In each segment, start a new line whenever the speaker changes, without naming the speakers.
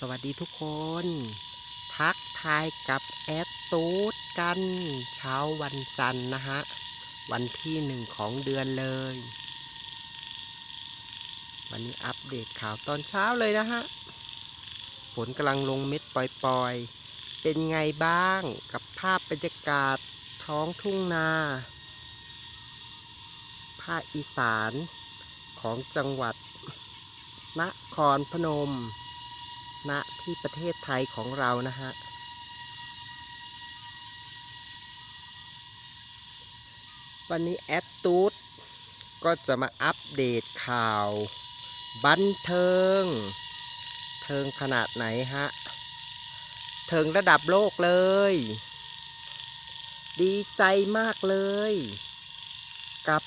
สวัสดีทุกคน ทักทายกับแอดตูดกัน เช้าวันจันทร์นะฮะ วันที่หนึ่งของเดือนเลย วันนี้อัปเดตข่าวตอนเช้าเลยนะฮะ ฝนกำลังลงเม็ดปล่อยๆ เป็นไงบ้างกับภาพบรรยากาศท้องทุ่งนา ภาคอีสานของจังหวัดนครพนม ณที่ประเทศไทยของเรานะฮะ วันนี้แอดตูดก็จะมาอัปเดตข่าว บันเทิง เทิงขนาดไหนฮะ เทิงระดับโลกเลย ดีใจมากเลย กับ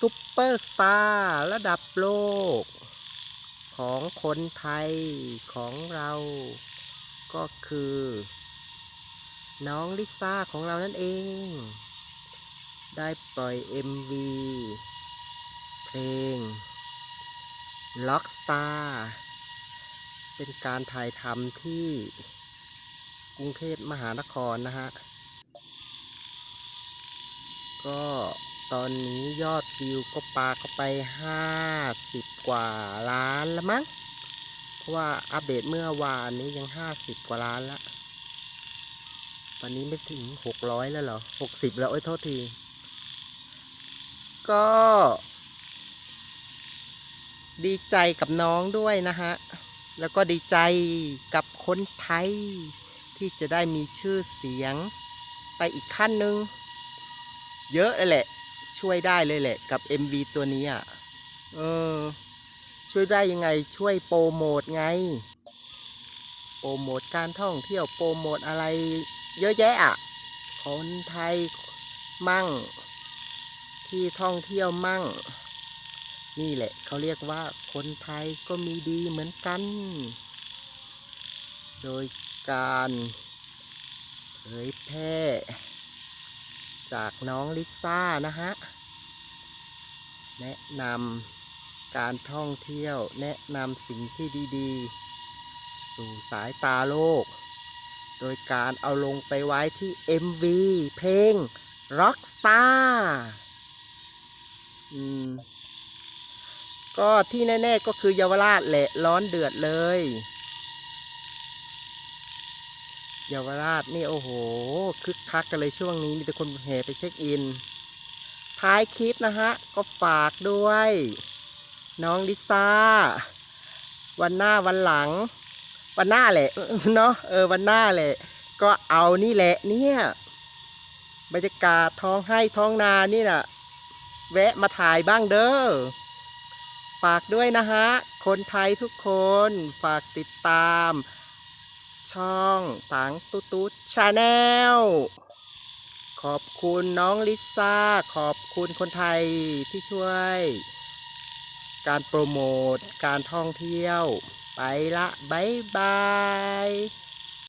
ซุปเปอร์สตาร์ระดับโลก ของคนไทยของเรา ก็คือ น้องลิซ่าของเรานั่นเอง ได้ปล่อย MV เพลง Rockstar เป็นการถ่ายทำที่กรุงเทพมหานครนะฮะ ก็ ตอนนี้ยอดวิวก็ปาเข้าไปห้าสิบกว่าล้านแล้วมั้ง เพราะว่าอัปเดตเมื่อวานนี้ยังห้าสิบกว่าล้านละ วันนี้ไม่ถึงหกร้อยแล้วเหรอหกสิบแล้วโอ้ยโทษที ก็ ดีใจกับน้องด้วยนะฮะ แล้วก็ดีใจกับคนไทยที่จะได้มีชื่อเสียงไปอีกขั้นหนึ่งเยอะเลยแหละ ช่วยได้เลยแหละกับ MV ตัวนี้อะเออ ช่วยได้ยังไงช่วยโปรโมทไง โปรโมทการท่องเที่ยวโปรโมทอะไร เยอะแยะอะคนไทยมั่ง ที่ท่องเที่ยวมั่ง นี่แหละเขาเรียกว่าคนไทยก็มีดีเหมือนกัน โดยการเผยแพร่จากน้องลิซ่านะฮะ แนะนำการท่องเที่ยวแนะนำสิ่งที่ดีๆ สู่สายตาโลก โดยการเอาลงไปไว้ที่ MV เพลง Rockstar อืมก็ที่แน่ ๆ ก็คือเยาวราชแหละร้อนเดือดเลย เยาวราชนี่โอ้โหคึกคักกันเลยช่วงนี้มีแต่คนแห่ไปเช็คอิน ท้ายคลิปนะฮะ ก็ฝากด้วย น้องลิซ่า วันหน้าวันหลัง วันหน้าแหละเนาะเออวันหน้าแหละ ก็เอานี่แหละเนี่ยบรรยากาศท้องให้ท้องนานี่น่ะ แวะมาถ่ายบ้างเด้อฝากด้วยนะฮะ คนไทยทุกคนฝากติดตาม ช่องตังตุ๊ตุ๊ชาแนล ขอบคุณน้องลิซ่า ขอบคุณคนไทยที่ช่วย การโปรโมท การท่องเที่ยว ไปละบ๊ายบาย